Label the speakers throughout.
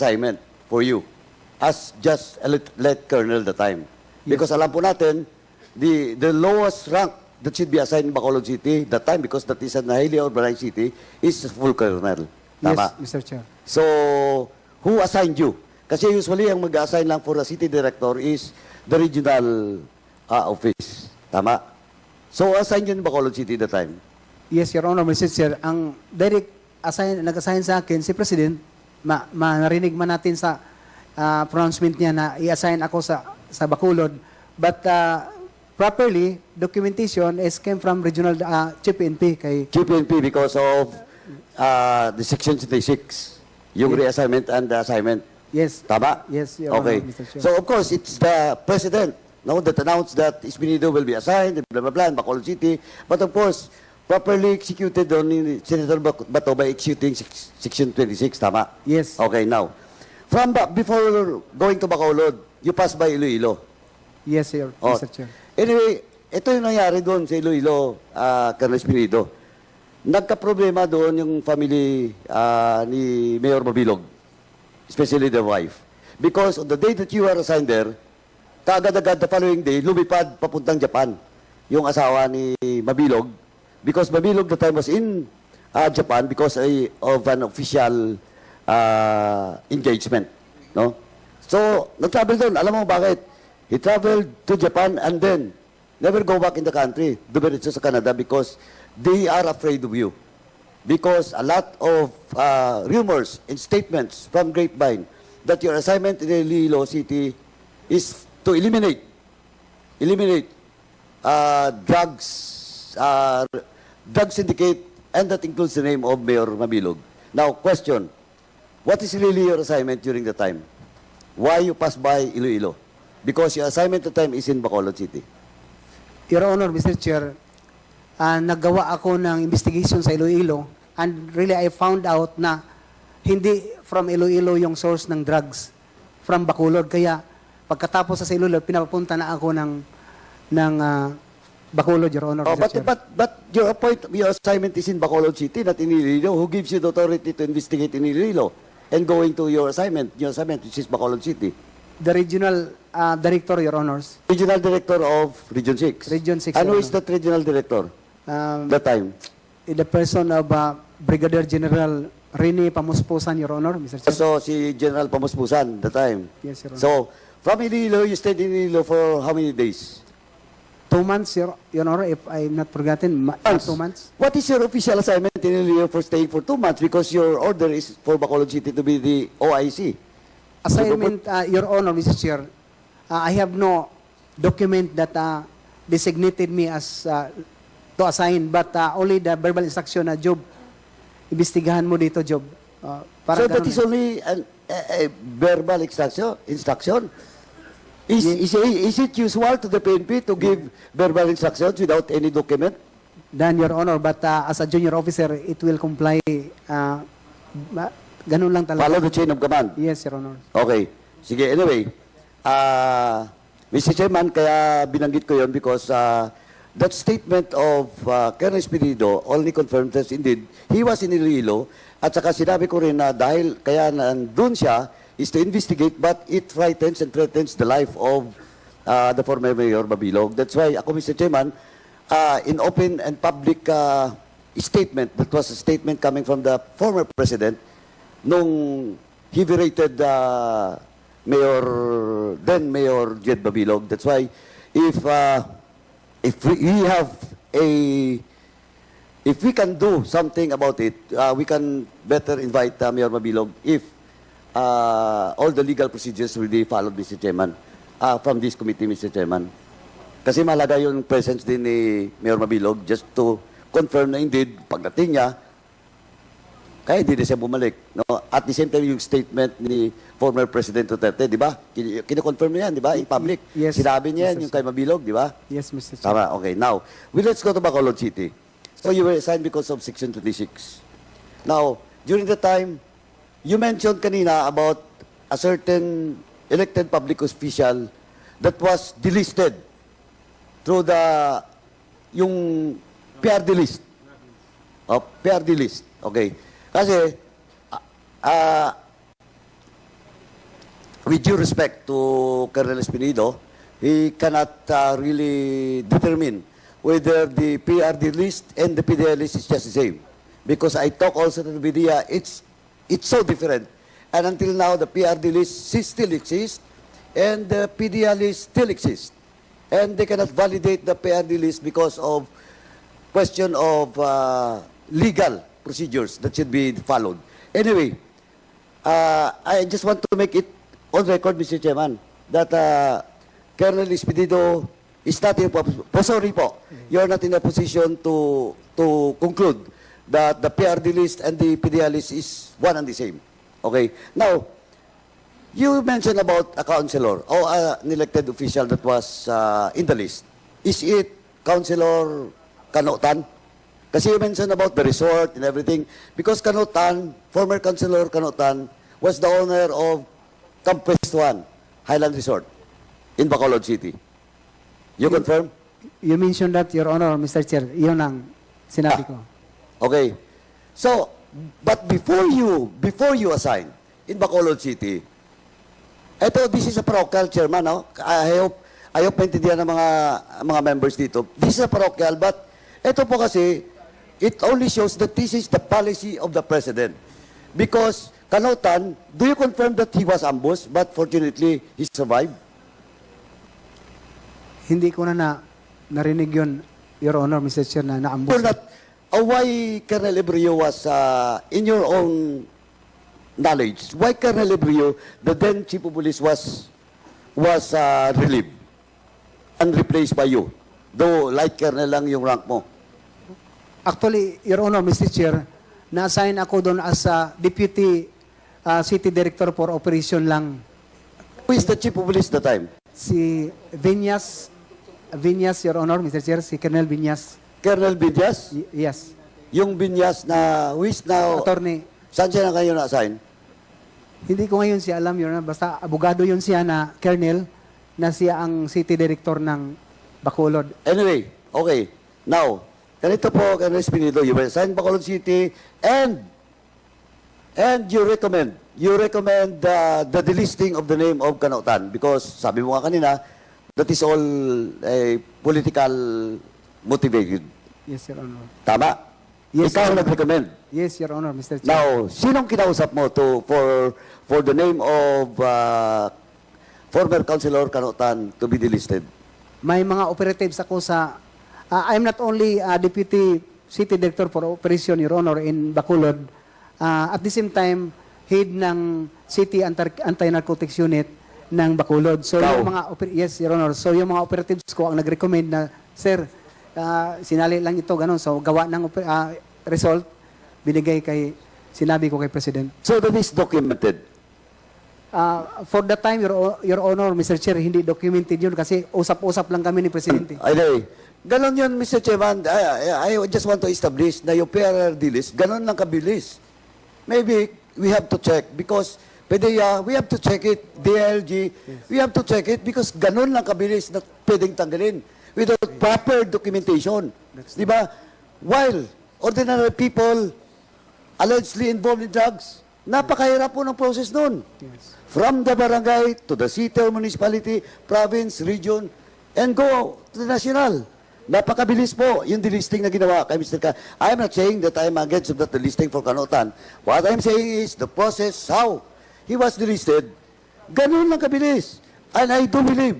Speaker 1: assignment for you as just a lieutenant colonel the time. Because alam po natin, the, the lowest rank that should be assigned in Bacolod City that time, because that is a highly urbanized city, is full colonel. Tama?
Speaker 2: Yes, Mr. Chair.
Speaker 1: So, who assigned you? Kasi usually, ang mag-assign lang for the city director is the regional uh, office. Tama? So, assigned you in Bacolod City that time?
Speaker 2: Yes, Your Honor, Mr. Chair. Ang direct assign, nag-assign sa akin, si President, ma, ma narinig man natin sa ah, pronouncement niya na i-assign ako sa sa Bacolod. But ah, properly, documentation is came from regional uh, Chief PNP kay
Speaker 1: QPNP because of uh, the Section 66, yung reassignment and the assignment.
Speaker 2: Yes.
Speaker 1: Tama?
Speaker 2: Yes, Your
Speaker 1: okay.
Speaker 2: Honor, Mr. Chair.
Speaker 1: So, of course, it's the president no, that announced that Espinido will be assigned, blah, blah, blah, in Bacolod City. But, of course, properly executed on ni Senator Bato by executing sec- Section 26. Tama?
Speaker 2: Yes.
Speaker 1: Okay, now. From ba- before going to Bacolod, you pass by Iloilo.
Speaker 2: Yes, Your
Speaker 1: Oh,
Speaker 2: Mr. Chair.
Speaker 1: Anyway, ito yung nangyari doon sa Iloilo, uh, Colonel Espinido. Nagka-problema doon yung family ah, ni Mayor Mabilog, especially the wife. Because on the day that you were assigned there, kaagad-agad the following day, lumipad papuntang Japan yung asawa ni Mabilog. Because Mabilog the time was in ah, Japan because ay- of an official ah, engagement. No? So, nag-travel doon. Alam mo bakit? He traveled to Japan and then never go back in the country. Dumiretso sa Canada because they are afraid of you. Because a lot of uh, rumors and statements from Grapevine that your assignment in Iloilo City is to eliminate, eliminate uh, drugs, uh, drug syndicate, and that includes the name of Mayor Mabilog. Now, question, what is really your assignment during the time? Why you pass by Iloilo? Because your assignment at the time is in Bacolod City.
Speaker 2: Your Honor, Mr. Chair, ah, naggawa ako ng investigation sa Iloilo and really I found out na hindi from Iloilo yung source ng drugs from Bacolod. Kaya pagkatapos sa Iloilo, pinapunta na ako ng ng ah, Bacolod, Your Honor,
Speaker 1: Oh,
Speaker 2: Mr.
Speaker 1: but,
Speaker 2: Chair.
Speaker 1: but, but your, appoint, your assignment is in Bacolod City, not in Iloilo. Who gives you the authority to investigate in Iloilo? And going to your assignment, your assignment, which is Bacolod City.
Speaker 2: the regional ah, director, Your Honors,
Speaker 1: Regional Director of Region 6.
Speaker 2: Region 6,
Speaker 1: And who
Speaker 2: Your
Speaker 1: is
Speaker 2: Honor.
Speaker 1: that regional director?
Speaker 2: um,
Speaker 1: That time?
Speaker 2: in the person of ah, Brigadier General Rene Pamuspusan, Your Honor, Mr. Chair.
Speaker 1: So, si General Pamuspusan, that time.
Speaker 2: Yes, Your Honor.
Speaker 1: So, from Iloilo, you stayed in Iloilo for how many days?
Speaker 2: Two months, Your, Your Honor, if I'm not forgotten, ah,
Speaker 1: Months.
Speaker 2: two months.
Speaker 1: What is your official assignment in Iloilo for staying for two months? Because your order is for Bacolod City to be the OIC.
Speaker 2: Assignment, uh, Your Honor, Mr. Chair, uh, I have no document that uh, designated me as uh, to assign, but uh, only the verbal instruction na job, investigahan mo dito, job. Uh,
Speaker 1: so that is
Speaker 2: eh.
Speaker 1: only an, a, a verbal instruction. instruction. Is, is, is it usual to the PNP to give verbal instructions without any document?
Speaker 2: Done, Your Honor, but uh, as a junior officer, it will comply. Uh, ba- ganun lang talaga.
Speaker 1: Follow the chain of command.
Speaker 2: Yes, Your Honor.
Speaker 1: Okay. Sige, anyway. Uh, Mr. Chairman, kaya binanggit ko yon because uh, that statement of uh, Colonel Espirido only confirms that indeed he was in Iloilo at saka sinabi ko rin na dahil kaya nandun siya is to investigate but it frightens and threatens the life of uh, the former Mayor Babilog. That's why ako, Mr. Chairman, uh, in open and public uh, statement, that was a statement coming from the former President, nung he berated uh, Mayor, then Mayor Jed Babilog. That's why if uh, if we, have a if we can do something about it, uh, we can better invite uh, Mayor Babilog if uh, all the legal procedures will be followed, Mr. Chairman, uh, from this committee, Mr. Chairman. Kasi malaga yung presence din ni Mayor Mabilog just to confirm na indeed, pagdating niya, kaya hindi na siya bumalik. No? At the same time, yung statement ni former President Duterte, di ba? Kin- Kino-confirm niya yan, di ba? In public.
Speaker 2: Yes,
Speaker 1: Sinabi niya yan, yung kay Mabilog, di ba?
Speaker 2: Yes, Mr. Chair.
Speaker 1: Tama, okay. Now, we let's go to Bacolod City. So you were assigned because of Section 26. Now, during the time, you mentioned kanina about a certain elected public official that was delisted through the yung PRD list. Oh, PRD list. Okay. Kasi ah, with due respect to Colonel Espinido, he cannot uh, really determine whether the PRD list and the PDL list is just the same. Because I talk also to the media, it's, it's so different. And until now, the PRD list still exists, and the PDL list still exists. And they cannot validate the PRD list because of question of uh, legal procedures that should be followed. Anyway, uh, I just want to make it on record, Mr. Chairman, that uh, Colonel Espinido is not in a po- sorry po, you're not in a position to to conclude that the PRD list and the PDL list is one and the same. Okay? Now, you mentioned about a councilor or an elected official that was uh, in the list. Is it Councilor Kanotan? Kasi you mentioned about the resort and everything. Because Kanotan, former Councilor Kanotan, was the owner of Camp West 1, Highland Resort, in Bacolod City. You confirm?
Speaker 2: You mentioned that, Your Honor, Mr. Chair. Yun ang sinabi ko.
Speaker 1: Okay. So, but before you, before you assign in Bacolod City, eto, this is a parochial chairman, no? I hope, I hope maintindihan ng mga, mga members dito. This is a parochial, but eto po kasi, it only shows that this is the policy of the president. Because, Kanotan, do you confirm that he was ambushed, but fortunately, he survived?
Speaker 2: Hindi ko na, na narinig yun, Your Honor, Mr. Chair, na naambos.
Speaker 1: Or not, uh, why Colonel Ebrio was, uh, in your own knowledge, why Colonel Ebrio, the then chief of police, was, was uh, relieved and replaced by you? Though light colonel lang yung rank mo.
Speaker 2: Actually, Your Honor, Mr. Chair, na-assign ako doon as a Deputy uh, City Director for Operation lang.
Speaker 1: Who is the chief of police that time?
Speaker 2: Si Vinyas, Vinyas, Your Honor, Mr. Chair, si Colonel Vinyas.
Speaker 1: Colonel Binyas?
Speaker 2: Y- yes.
Speaker 1: Yung Binyas na, is now,
Speaker 2: Attorney,
Speaker 1: saan siya na kayo na-assign?
Speaker 2: hindi ko ngayon siya alam, Your Honor, basta abogado yun siya na Colonel, na siya ang City Director ng Bacolod.
Speaker 1: Anyway, okay. Now, ganito po, Colonel Espinido, you were assigned Bacolod City and and you recommend, you recommend uh, the delisting of the name of Kanotan because sabi mo nga kanina, that is all eh, political motivated.
Speaker 2: Yes, Your Honor.
Speaker 1: Tama?
Speaker 2: Yes,
Speaker 1: Ikaw
Speaker 2: sir.
Speaker 1: nag-recommend.
Speaker 2: Yes, Your Honor, Mr. Chair.
Speaker 1: Now, sinong kinausap mo to for for the name of uh, former Councilor Kanotan to be delisted?
Speaker 2: May mga operatives ako sa... ah, I'm not only a Deputy City Director for Operation, Your Honor, in Bacolod. Ah, at the same time, head ng City Anti-Narcotics Unit ng Bacolod. So,
Speaker 1: Ikaw?
Speaker 2: yung mga... yes, Your Honor. So, yung mga operatives ko ang nag-recommend na, Sir, ah, sinali lang ito, ganun. So, gawa ng ah, result, binigay kay... Sinabi ko kay President.
Speaker 1: So that is documented.
Speaker 2: Ah, for the time, Your, Your Honor, Mr. Chair, hindi documented yun kasi usap-usap lang kami ni Presidente.
Speaker 1: Anyway, ganon yun, Mr. Chairman. I, I I just want to establish na yung PRRD list, ganon lang kabilis. Maybe we have to check because PDEA, we have to check it. DLG, we have to check it because ganon lang kabilis na pwedeng tanggalin without proper documentation. Di ba? While ordinary people allegedly involved in drugs, napakahirap po ng process.
Speaker 2: Yes.
Speaker 1: From the barangay to the city or municipality, province, region, and go to the national. Napakabilis po yung delisting na ginawa kay Mr. Ka. I am not saying that I am against that delisting for Kanotan. What I'm saying is the process how he was delisted, ganun lang kabilis. And I do believe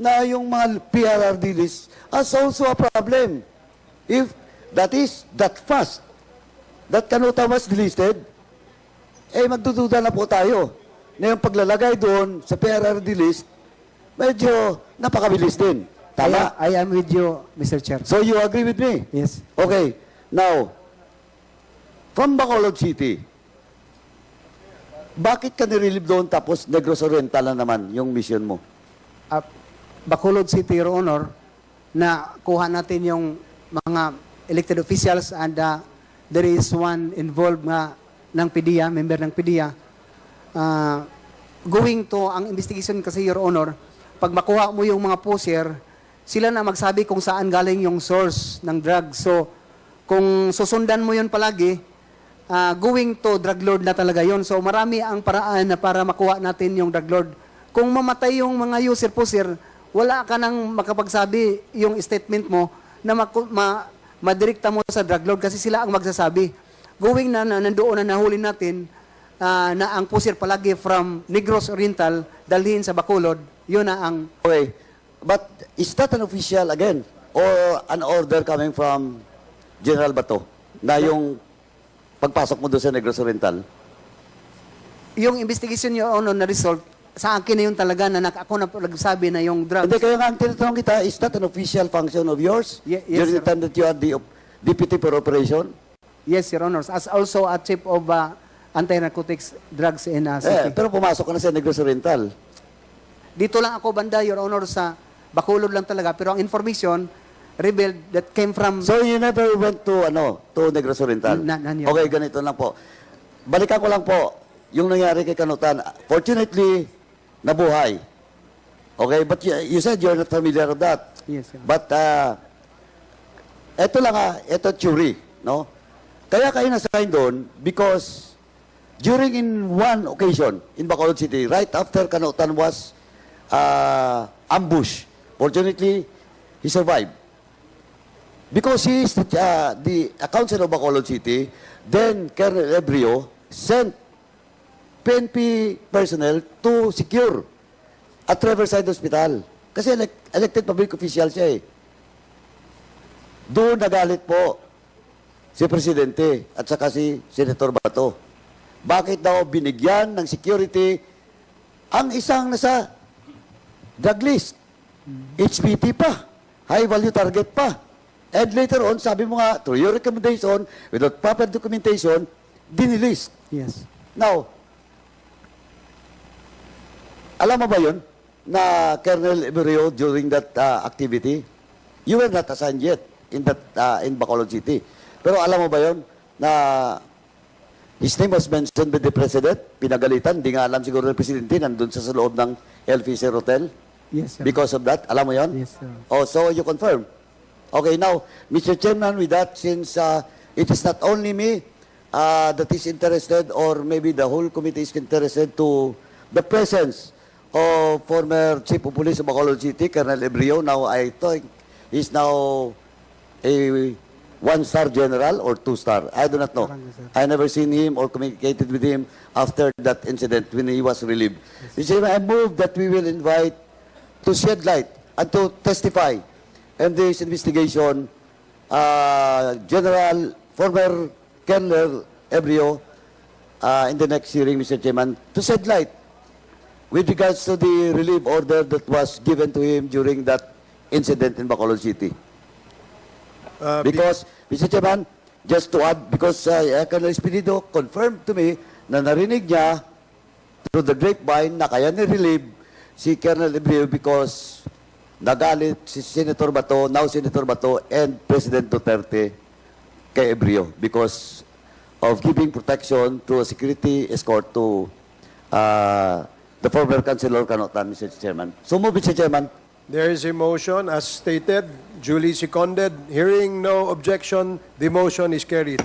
Speaker 1: na yung mga PRRD list is also a problem. If that is that fast, that Kanuta was delisted, eh magdududa na po tayo na yung paglalagay doon sa PRRD list, medyo napakabilis din. Tama?
Speaker 2: I, I am with you, Mr. Chair.
Speaker 1: So you agree with me?
Speaker 2: Yes.
Speaker 1: Okay. Now, from Bacolod City, bakit ka nirelieve doon tapos Negros Oriental na naman yung mission mo?
Speaker 2: Uh, Bacolod City, Your Honor, na kuha natin yung mga elected officials and uh, there is one involved nga ng PDEA, member ng PDEA. Uh, going to, ang investigation kasi, Your Honor, pag makuha mo yung mga poser, sila na magsabi kung saan galing yung source ng drugs. So, kung susundan mo yun palagi, ah, going to drug lord na talaga yon. So marami ang paraan na para makuha natin yung drug lord. Kung mamatay yung mga user po sir, wala ka nang makapagsabi yung statement mo na maku- ma, madirekta mo sa drug lord kasi sila ang magsasabi. Going na, na nandoon na nahuli natin ah, na ang pusir palagi from Negros Oriental dalhin sa Bacolod, yun na ang
Speaker 1: Okay. But is that an official again? Or an order coming from General Bato? Na yung pagpasok mo doon sa Negros Oriental?
Speaker 2: yung investigation your honor na result sa akin na yun talaga na nak- ako na nagsabi na yung drugs.
Speaker 1: Hindi, kaya nga ang tinatanong kita, is that an official function of yours?
Speaker 2: Ye- yes,
Speaker 1: During the time that you are the deputy for operation?
Speaker 2: Yes, Your Honors. As also a chief of uh, anti-narcotics drugs in uh,
Speaker 1: Eh,
Speaker 2: city.
Speaker 1: pero pumasok ka na sa Negros Oriental.
Speaker 2: Dito lang ako banda, Your Honor, sa Bacolod lang talaga. Pero ang information revealed that came from...
Speaker 1: So you never went to ano, to Negros Oriental?
Speaker 2: Na- yet.
Speaker 1: okay, ganito lang po. Balikan ko lang po yung nangyari kay Kanutan. Fortunately, nabuhay. Okay, but you, you said you're not familiar with that.
Speaker 2: Yes, Honor.
Speaker 1: But uh, eto lang ah, eto theory, no? Kaya kayo nasign doon because during in one occasion in Bacolod City, right after Kanutan was uh, ambush, fortunately, he survived. Because he is the, uh, the uh, council of Bacolod City, then Colonel Ebrio sent PNP personnel to secure at Riverside Hospital. Kasi elec- elected public official siya eh. Doon nagalit po si Presidente at saka si Senator Bato. Bakit daw binigyan ng security ang isang nasa drug list? HPT pa. High value target pa. And later on, sabi mo nga, through your recommendation, without proper documentation, dinilist.
Speaker 2: Yes.
Speaker 1: Now, alam mo ba yun na Colonel Emerio during that uh, activity, you were not assigned yet in that uh, in Bacolod City. Pero alam mo ba yun na his name was mentioned by the President, pinagalitan, di nga alam siguro ng Presidente, nandun sa, sa loob ng El Fisher Hotel.
Speaker 2: Yes, sir.
Speaker 1: Because of that, alam mo yon?
Speaker 2: Yes, sir.
Speaker 1: Oh, so you confirm. Okay, now, Mr. Chairman, with that, since uh, it is not only me uh, that is interested or maybe the whole committee is interested to the presence of former Chief of Police of Bacolod City, Colonel Ebrio. Now, I think he's now a one-star general or two-star. I do not know. I never seen him or communicated with him after that incident when he was relieved. Mr. Chairman, I move that we will invite to shed light and to testify in this investigation uh, General former Colonel Ebrio uh, in the next hearing, Mr. Chairman, to shed light with regards to the relief order that was given to him during that incident in Bacolod City.
Speaker 3: Uh, be-
Speaker 1: Because, Mr. Chairman, just to add, because uh, Colonel Espinido confirmed to me na narinig niya through the grapevine na kaya ni-relieve si Colonel Ebrio because nagalit si Senator Bato, now Senator Bato, and President Duterte kay Ebrio because of giving protection to a security escort to uh, the former Councilor Canotan, Mr. Chairman. So move, Mr. Chairman.
Speaker 3: There is a motion, as stated, duly seconded. Hearing no objection, the motion is carried.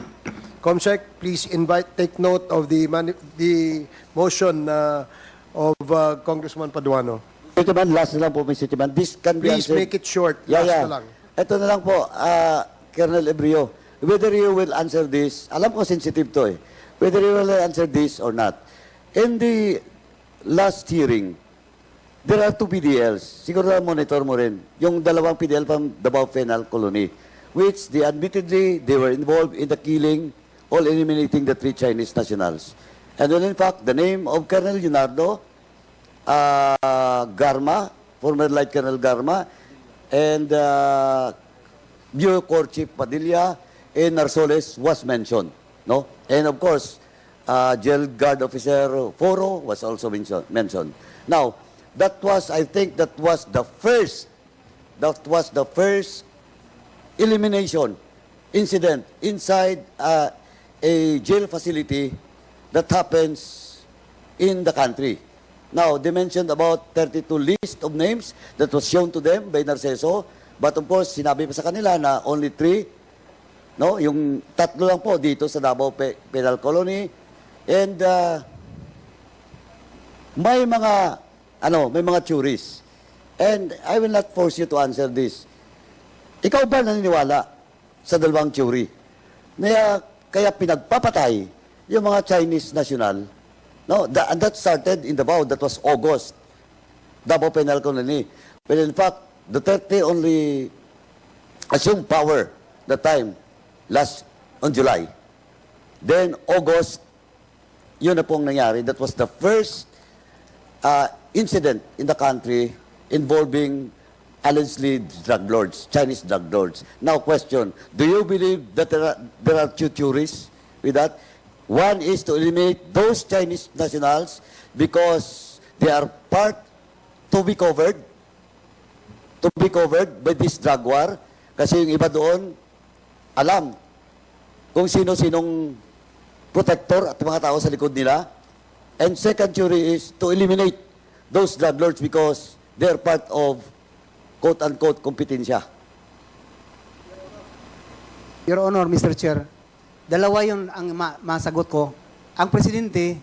Speaker 3: Comsec, please invite, take note of the, mani- the motion uh, of uh, Congressman Paduano.
Speaker 1: Mr. Chairman, last na lang po, Mr. Chairman. This can be
Speaker 3: Please
Speaker 1: answered-
Speaker 3: make it short.
Speaker 1: Yeah,
Speaker 3: Last
Speaker 1: yeah.
Speaker 3: na lang.
Speaker 1: Ito na lang po, uh, Colonel Ebrio. Whether you will answer this, alam ko sensitive to eh. Whether you will answer this or not. In the last hearing, there are two PDLs. Siguro na monitor mo rin. Yung dalawang PDL from Davao Penal Colony, which they admittedly, they were involved in the killing or eliminating the three Chinese nationals. And then in fact, the name of Colonel Leonardo uh, Garma, former Light Colonel Garma, and uh, Bureau Corps Chief Padilla and Narsoles was mentioned. No? And of course, uh, Jail Guard Officer Foro was also mention- mentioned. Now, that was, I think, that was the first, that was the first elimination incident inside uh, a jail facility that happens in the country. Now, they mentioned about 32 list of names that was shown to them by Narceso. But of course, sinabi pa sa kanila na only three No, yung tatlo lang po dito sa Davao Pe- Penal Colony. And uh, may mga ano, may mga theories. And I will not force you to answer this. Ikaw ba naniniwala sa dalawang theory? Na kaya pinagpapatay yung mga Chinese national? No, that, and that started in Davao. That was August. Davao Penal Colony. But in fact, Duterte only assumed power that time, last on July. Then August, yun na pong nangyari. That was the first uh, incident in the country involving allegedly drug lords, Chinese drug lords. Now, question: Do you believe that there are, there are two theories with that? One is to eliminate those Chinese nationals because they are part to be covered, to be covered by this drug war. Kasi yung iba doon, alam kung sino-sinong protector at mga tao sa likod nila. And second theory is to eliminate those drug lords because they're part of quote-unquote kompetensya.
Speaker 2: Your Honor, Mr. Chair, dalawa yun ang ma- masagot ko. Ang presidente,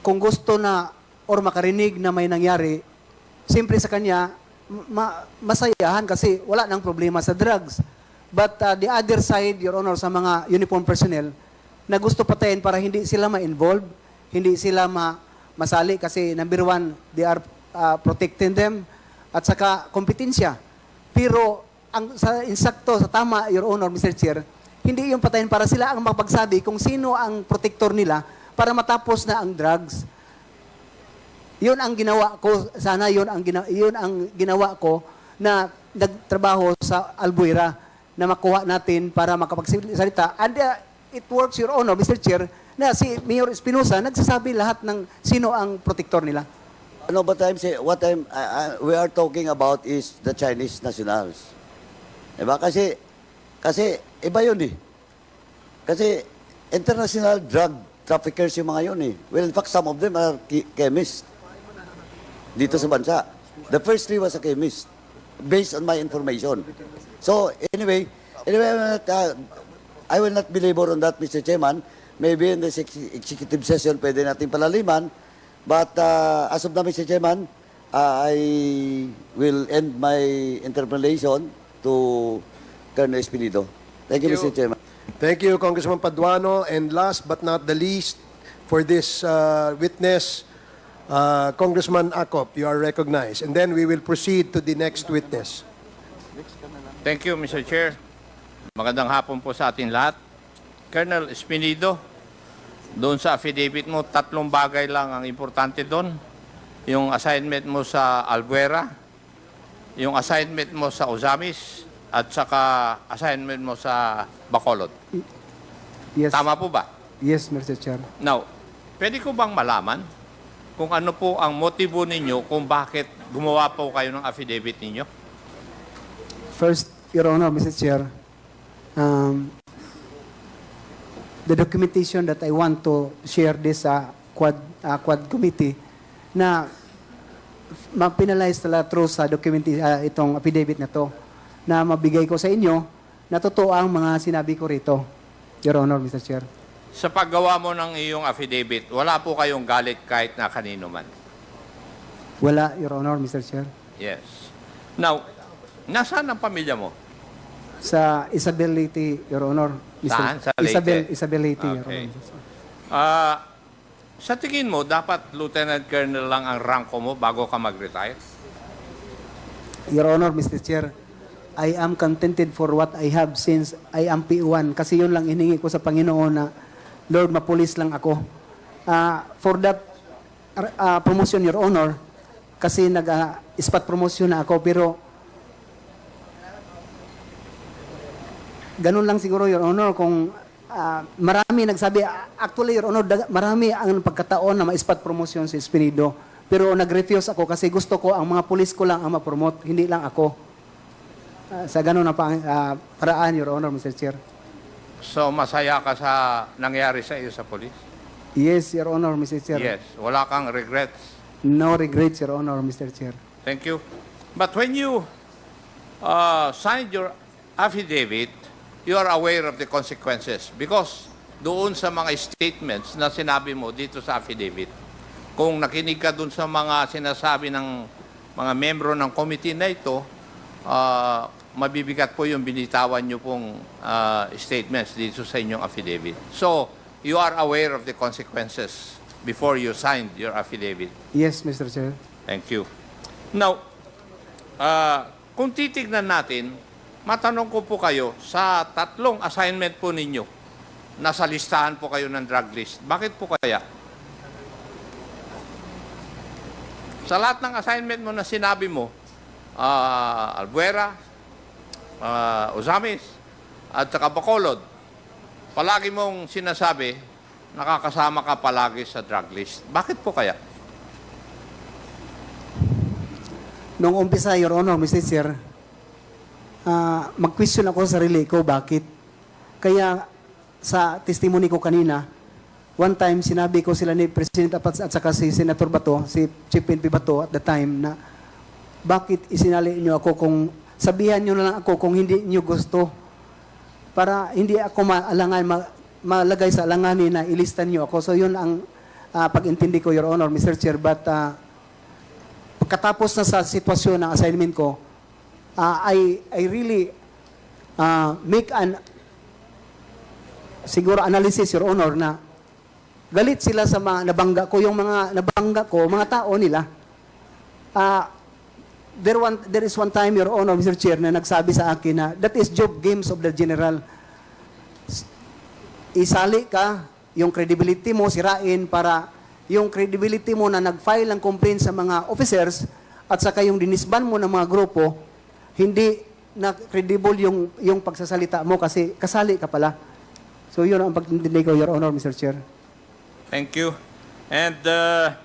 Speaker 2: kung gusto na or makarinig na may nangyari, siyempre sa kanya, ma- masayahan kasi wala nang problema sa drugs. But uh, the other side, Your Honor, sa mga uniform personnel, na gusto patayin para hindi sila ma-involve, hindi sila ma masali kasi number one, they are uh, protecting them at saka kompetensya. Pero ang sa insakto, sa tama, Your Honor, Mr. Chair, hindi yung patayin para sila ang magpagsabi kung sino ang protector nila para matapos na ang drugs. Yun ang ginawa ko, sana yun ang, gina, yun ang ginawa ko na nagtrabaho sa Albuera na makuha natin para makapagsalita. And uh, it works, Your Honor, Mr. Chair, na si Mayor Espinosa nagsasabi lahat ng sino ang protector nila.
Speaker 1: No, but I'm say, what I'm, I, I- we are talking about is the Chinese nationals. Diba? Kasi, kasi, iba yun eh. Kasi, international drug traffickers yung mga yun eh. Well, in fact, some of them are chemists. Dito sa bansa. The first three was a chemist. Based on my information. So, anyway, anyway, uh, I will not belabor on that, Mr. Chairman. Maybe in this ex- executive session, pwede natin palaliman. But uh, as of now, Mr. Chairman, uh, I will end my interpellation to Colonel Espinido. Thank you,
Speaker 3: Thank you.
Speaker 1: Mr. Chairman.
Speaker 3: Thank you, Congressman Paduano. And last but not the least, for this uh, witness, uh, Congressman Akop, you are recognized. And then we will proceed to the next witness.
Speaker 4: Thank you, Mr. Chair. Magandang hapon po sa ating lahat. Colonel Espinido, doon sa affidavit mo, tatlong bagay lang ang importante doon. Yung assignment mo sa Albuera, yung assignment mo sa Ozamis, at saka assignment mo sa Bacolod.
Speaker 2: Yes.
Speaker 4: Tama po ba?
Speaker 2: Yes, Mr. Chair.
Speaker 4: Now, pwede ko bang malaman kung ano po ang motibo ninyo kung bakit gumawa po kayo ng affidavit ninyo?
Speaker 2: First, Your Honor, Mr. Chair, um, the documentation that I want to share this uh, quad, uh, quad committee na ma-penalize talaga through sa documenti uh, itong affidavit na to na mabigay ko sa inyo na totoo ang mga sinabi ko rito, Your Honor, Mr. Chair.
Speaker 4: Sa paggawa mo ng iyong affidavit, wala po kayong galit kahit na kanino man.
Speaker 2: Wala, Your Honor, Mr. Chair.
Speaker 4: Yes. Now, nasaan ang pamilya mo?
Speaker 2: Sa Isabel Leyte, Your Honor. Mr.
Speaker 4: Saan? Sa Leyte?
Speaker 2: Isabel, Isabel Leyte, Your
Speaker 4: Okay.
Speaker 2: Honor.
Speaker 4: Ah, sa tingin mo, dapat Lieutenant Colonel lang ang ranko mo bago ka mag-retire?
Speaker 2: Your Honor, Mr. Chair, I am contented for what I have since I am P1 kasi yun lang hiningi ko sa Panginoon na Lord, mapulis lang ako. Ah, for that ah, promotion, Your Honor, kasi nag-spot promotion na ako pero ganun lang siguro, Your Honor, kung ah, marami nagsabi, actually, Your Honor, marami ang pagkataon na ma-spot promotion si Espirido. Pero nag-refuse ako kasi gusto ko ang mga pulis ko lang ang ma-promote, hindi lang ako. Ah, sa ganun na pang, ah, paraan, Your Honor, Mr. Chair.
Speaker 4: So, masaya ka sa nangyari sa iyo sa polis?
Speaker 2: Yes, Your Honor, Mr. Chair.
Speaker 4: Yes. Wala kang regrets?
Speaker 2: No regrets, Your Honor, Mr. Chair.
Speaker 4: Thank you. But when you uh, signed your affidavit, you are aware of the consequences because doon sa mga statements na sinabi mo dito sa affidavit, kung nakinig ka doon sa mga sinasabi ng mga membro ng committee na ito, ah, mabibigat po yung binitawan nyo pong ah, statements dito sa inyong affidavit. So, you are aware of the consequences before you signed your affidavit.
Speaker 2: Yes, Mr. Chair.
Speaker 4: Thank you. Now, ah, kung titignan natin, matanong ko po kayo, sa tatlong assignment po ninyo, nasa listahan po kayo ng drug list. Bakit po kaya? Sa lahat ng assignment mo na sinabi mo, ah, Albuera, ah, Ozamis, at saka Bacolod, palagi mong sinasabi, nakakasama ka palagi sa drug list. Bakit po kaya?
Speaker 2: Nung umpisa, Your Honor, Mr. Chair, ah, mag-question ako sa sarili ko, bakit? Kaya sa testimony ko kanina, one time sinabi ko sila ni President Apats at saka si Senator Bato, si Chief PNP Bato at the time na bakit isinali niyo ako kung sabihan niyo na lang ako kung hindi niyo gusto para hindi ako maalangan ma- malagay sa alanganin na ilistan niyo ako. So yun ang ah, pag-intindi ko, Your Honor, Mr. Chair. But ah, pagkatapos na sa sitwasyon ng assignment ko, ah, I, I really ah, make an siguro analysis, Your Honor, na galit sila sa mga nabangga ko, yung mga nabangga ko, mga tao nila. Ah, there, one, there is one time, Your Honor, Mr. Chair, na nagsabi sa akin na that is job games of the general. Isali ka, yung credibility mo, sirain para yung credibility mo na nag-file ng complaint sa mga officers at saka yung dinisban mo ng mga grupo, hindi na credible yung, yung pagsasalita mo kasi kasali ka pala. So yun ang pagtintindi ko, Your Honor, Mr. Chair.
Speaker 4: Thank you. And uh,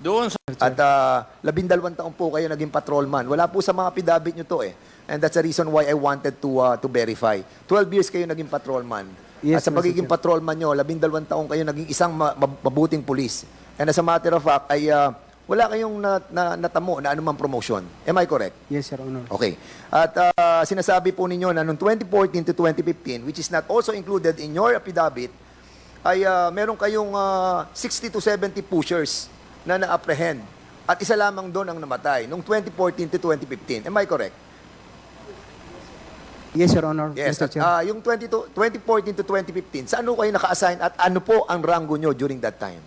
Speaker 4: doon sa
Speaker 5: At uh, labindalawang taon po kayo naging patrolman. Wala po sa mga pidabit nyo to eh. And that's the reason why I wanted to uh, to verify. 12 years kayo naging patrolman.
Speaker 2: Yes,
Speaker 5: At sa pagiging patrolman nyo, labindalawang taon kayo naging isang ma- mab- mabuting pulis. And as a matter of fact, ay uh, wala kayong na, na, natamo na anumang promotion. Am I correct?
Speaker 2: Yes, Your Honor.
Speaker 5: Okay. At uh, sinasabi po ninyo na noong 2014 to 2015, which is not also included in your affidavit, ay uh, meron kayong uh, 60 to 70 pushers na na-apprehend. At isa lamang doon ang namatay noong 2014 to 2015. Am I correct?
Speaker 2: Yes, Your Honor,
Speaker 5: Yes.
Speaker 2: Mr.
Speaker 5: At,
Speaker 2: Chair.
Speaker 5: uh, yung 20 to, 2014 to 2015, saan ho kayo naka-assign at ano po ang rango nyo during that time?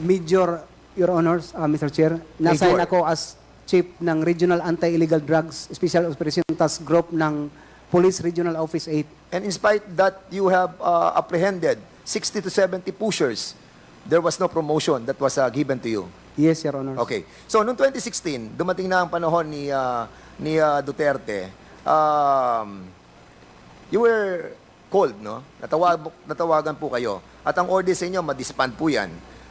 Speaker 2: Major, Your Honors, uh, Mr. Chair, nasign
Speaker 5: Major.
Speaker 2: ako as Chief ng Regional Anti-Illegal Drugs Special Operation Task Group ng Police Regional Office 8.
Speaker 5: And in spite that you have uh, apprehended 60 to 70 pushers, there was no promotion that was uh, given to you.
Speaker 2: Yes, Your Honor.
Speaker 5: Okay. So, noong 2016, dumating na ang panahon ni, ah, ni ah, Duterte, um, you were called, no? Natawag, natawagan po kayo. At ang order sa inyo, madisband po yan.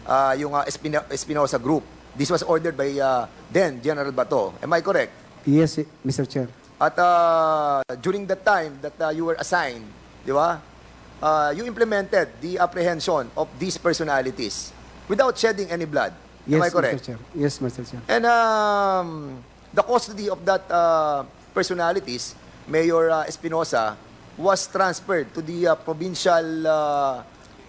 Speaker 5: Ah, yung ah, Espino- Espinosa Group. This was ordered by ah, then General Bato. Am I correct?
Speaker 2: Yes, Mr. Chair.
Speaker 5: At ah, during that time that ah, you were assigned, di ba? ah, you implemented the apprehension of these personalities without shedding any blood.
Speaker 2: Yes,
Speaker 5: Am I correct?
Speaker 2: Mr. Chair. Yes, Mr. Chair.
Speaker 5: And um, the custody of that uh, personalities, Mayor uh, Espinosa, was transferred to the uh, provincial uh,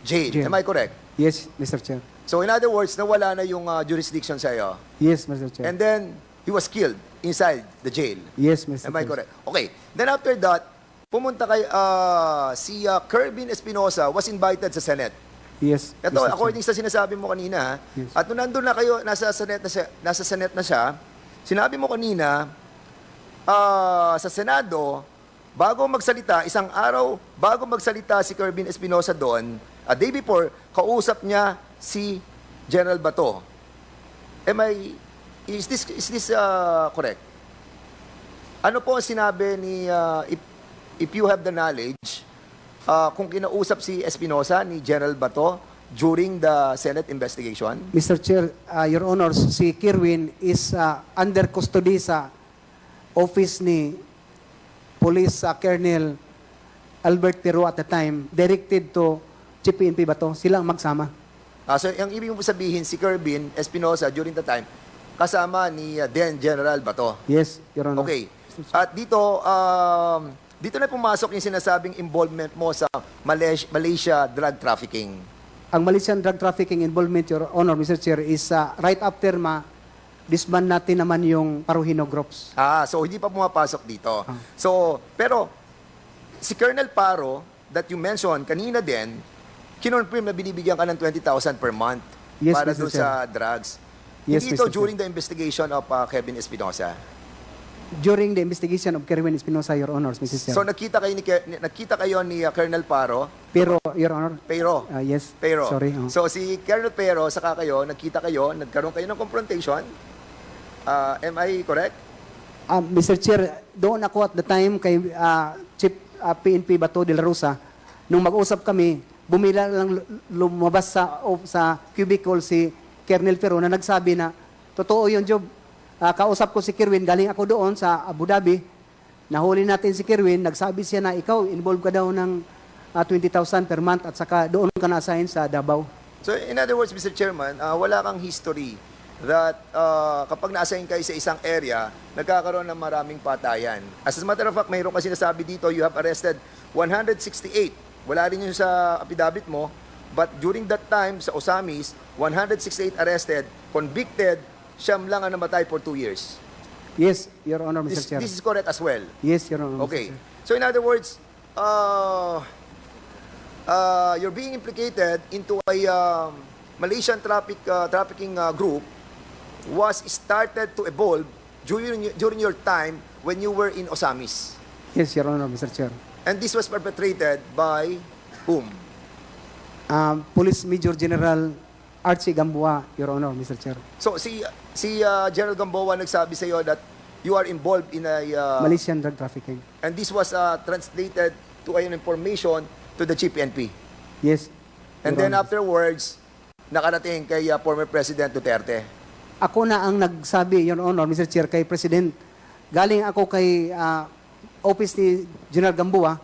Speaker 5: jail.
Speaker 2: Jail.
Speaker 5: Am I correct?
Speaker 2: Yes, Mr. Chair.
Speaker 5: So in other words, nawala na yung uh, jurisdiction sa iyo.
Speaker 2: Yes, Mr. Chair.
Speaker 5: And then, he was killed inside the jail.
Speaker 2: yes, Mr.
Speaker 5: Am I correct? Okay. Then after that, pumunta kay uh, si uh, Kerbin Espinosa was invited sa Senate.
Speaker 2: Yes,
Speaker 5: Ito,
Speaker 2: Mr.
Speaker 5: According sa sinasabi mo kanina,
Speaker 2: Yes.
Speaker 5: at nung nandun na kayo, nasa Senate na siya, nasa Senate na siya, sinabi mo kanina, ah, sa Senado, bago magsalita, isang araw, bago magsalita si Kerbin Espinosa doon, a day before, kausap niya si General Bato. Am I, is this, is this ah, correct? Ano po ang sinabi ni, ah, if, if you have the knowledge, ah, kung kinausap si Espinosa ni General Bato during the Senate investigation?
Speaker 2: Mr. Chair, uh, Your Honors, si Kirwin is uh, under custody sa office ni Police uh, Colonel Albert Tero at the time, directed to Chief PNP Bato. Silang magsama.
Speaker 5: Ah, so, ang ibig mo sabihin, si Kerbin Espinosa during the time, kasama ni ah, then General Bato.
Speaker 2: Yes, Your Honor.
Speaker 5: Okay. At dito, um, dito na pumasok yung sinasabing involvement mo sa Malaysia, Malaysia drug trafficking.
Speaker 2: Ang Malaysian drug trafficking involvement, Your Honor, Mr. Chair, is uh, right after ma disband natin naman yung Paruhino groups.
Speaker 5: Ah, so hindi pa pumapasok dito. So, pero si Colonel Paro that you mentioned kanina din, kinonfirm na binibigyan ka ng 20,000 per month
Speaker 2: Yes,
Speaker 5: para
Speaker 2: Mr.
Speaker 5: doon
Speaker 2: Chair.
Speaker 5: sa drugs.
Speaker 2: Yes,
Speaker 5: hindi ito.
Speaker 2: Chair.
Speaker 5: during the investigation of uh, Kevin Espinosa.
Speaker 2: During the investigation of Kerwin Espinosa, Your Honors, Mr. Chair.
Speaker 5: So nakita kayo ni Ke- nakita kayo ni uh, Colonel Paro,
Speaker 2: Pero, Your Honor,
Speaker 5: Pero
Speaker 2: uh, yes,
Speaker 5: Pero,
Speaker 2: sorry. oh.
Speaker 5: so si Colonel Pero, saka kayo, nagkita kayo, nagkaroon kayo ng confrontation. Ah, am I correct?
Speaker 2: Um, Mr. Chair, doon ako at the time kay uh, Chief uh, PNP Bato de la Rosa, nung mag-usap kami, bumila lang lu- lumabas sa, o, sa cubicle si Colonel Pero na nagsabi na, totoo yung job. Ah, kausap ko si Kerwin, galing ako doon sa Abu Dhabi, nahuli natin si Kerwin, nagsabi siya na ikaw, involved ka daw ng ah, 20,000 per month at saka doon ka na-assign sa Davao.
Speaker 5: So in other words, Mr. Chairman, ah, wala kang history that ah, kapag na-assign kayo sa isang area, nagkakaroon ng maraming patayan. As a matter of fact, mayroon kasi nasabi dito, you have arrested 168. Wala rin yun sa affidavit mo, but during that time sa Osamis, 168 arrested, convicted, siyam lang ang namatay for two years.
Speaker 2: Yes, Your Honor, Mr.
Speaker 5: This,
Speaker 2: Chair.
Speaker 5: this is correct as well.
Speaker 2: yes, Your Honor. Mr.
Speaker 5: Okay.
Speaker 2: Chair.
Speaker 5: So in other words, uh, uh, you're being implicated into a um, Malaysian traffic uh, trafficking uh, group was started to evolve during during your time when you were in Osamis.
Speaker 2: Yes, Your Honor, Mr. Chair.
Speaker 5: And this was perpetrated by whom?
Speaker 2: Um, Police Major General Archie Gamboa, Your Honor, Mr. Chair.
Speaker 5: So si si uh, General Gamboa nagsabi sa iyo that you are involved in a uh,
Speaker 2: Malaysian drug trafficking.
Speaker 5: and this was uh, translated to an information to the chief NP.
Speaker 2: Yes.
Speaker 5: And
Speaker 2: Your
Speaker 5: then
Speaker 2: Honor.
Speaker 5: afterwards, nakarating kay uh, former President Duterte.
Speaker 2: Ako na ang nagsabi, Your Honor, Mr. Chair, kay President. Galing ako kay ah, office ni General Gamboa,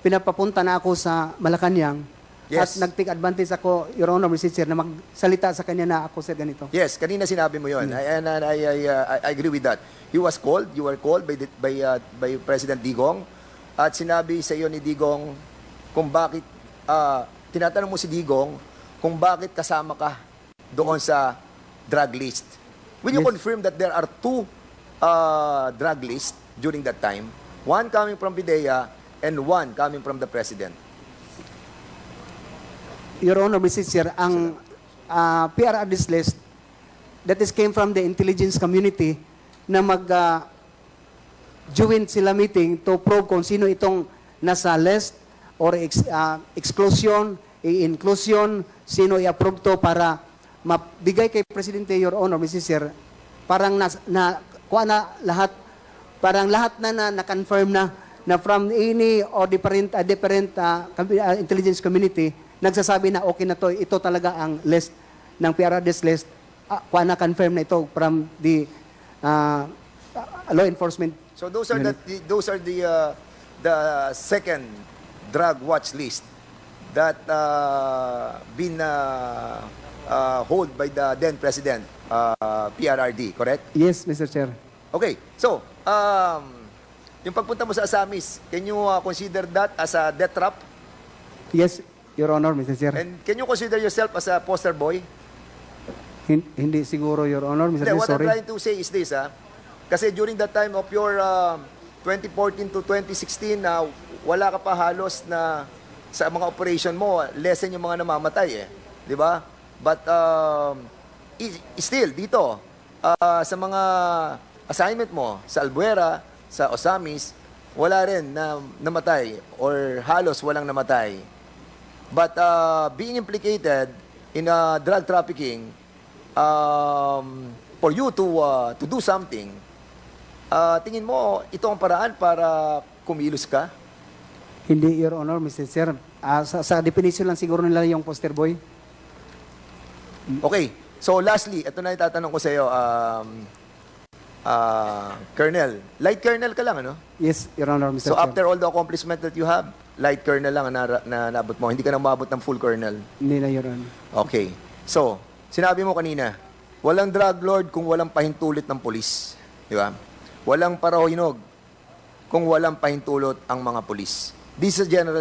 Speaker 2: pinapapunta na ako sa Malacanang.
Speaker 5: Yes.
Speaker 2: At nag-take advantage ako, Your Honor, Mr. Chair, na magsalita sa kanya na ako, sir, ganito.
Speaker 5: Yes, kanina sinabi mo 'yon. I, and and I, I, uh, I- I agree with that. He was called, you were called by the, by uh, by President Digong at sinabi sa iyo ni Digong kung bakit uh, tinatanong mo si Digong kung bakit kasama ka doon sa drug list. Will you
Speaker 2: Yes.
Speaker 5: confirm that there are two uh, drug lists during that time? One coming from Bidea and one coming from the President.
Speaker 2: Your Honor, Mr. Chair, ang ah, PRRD's list, that is came from the intelligence community na mag ah, join sila meeting to probe kung sino itong nasa list or ex, ah, exclusion, i-inclusion, sino i-approve to para mabigay kay Presidente, Your Honor, Mr. Chair, parang na, na kuha na lahat, parang lahat na na, na-confirm na na from any or different, uh, different com- ah, intelligence community, nagsasabi na okay na to, ito talaga ang list ng PRRD's list, uh, kuha na ito from the ah, law enforcement.
Speaker 5: So those are the, the- those are the uh, the second drug watch list that uh, been uh, uh, hold by the then president uh, PRRD, correct?
Speaker 2: Yes, Mr. Chair.
Speaker 5: Okay. So, um, yung pagpunta mo sa Asamis, can you uh, consider that as a death trap?
Speaker 2: Yes, Your Honor, Mr. Chair.
Speaker 5: And can you consider yourself as a poster boy?
Speaker 2: Hin- hindi siguro, Your Honor, Mr. Chair,
Speaker 5: what I'm
Speaker 2: sorry.
Speaker 5: trying to say is this, ha? Kasi during that time of your um, 2014 to 2016, na wala ka pa halos na sa mga operation mo, lessen yung mga namamatay, eh. Di ba? But um, still, dito, uh, sa mga assignment mo, sa Albuera, sa Osamis, wala rin na namatay or halos walang namatay. But uh, being implicated in uh, drug trafficking, um, for you to uh, to do something, uh, tingin mo ito ang paraan para kumilos ka?
Speaker 2: Hindi, Your Honor, Mr. Chair. Ah, sa, sa definition lang siguro nila yung poster boy.
Speaker 5: Okay. So lastly, ito na itatanong ko sa iyo, um, uh, Colonel. Light Colonel ka lang, ano?
Speaker 2: Yes, Your Honor, Mr.
Speaker 5: So
Speaker 2: Chair.
Speaker 5: after all the accomplishment that you have, Light Colonel lang ang na, na, nabot mo. Hindi ka na mabot ng full Colonel.
Speaker 2: Hindi na, Your Honor.
Speaker 5: Okay. So, sinabi mo kanina, walang drug lord kung walang pahintulit ng polis. Di ba? Walang parahinog kung walang pahintulot ang mga pulis. This is general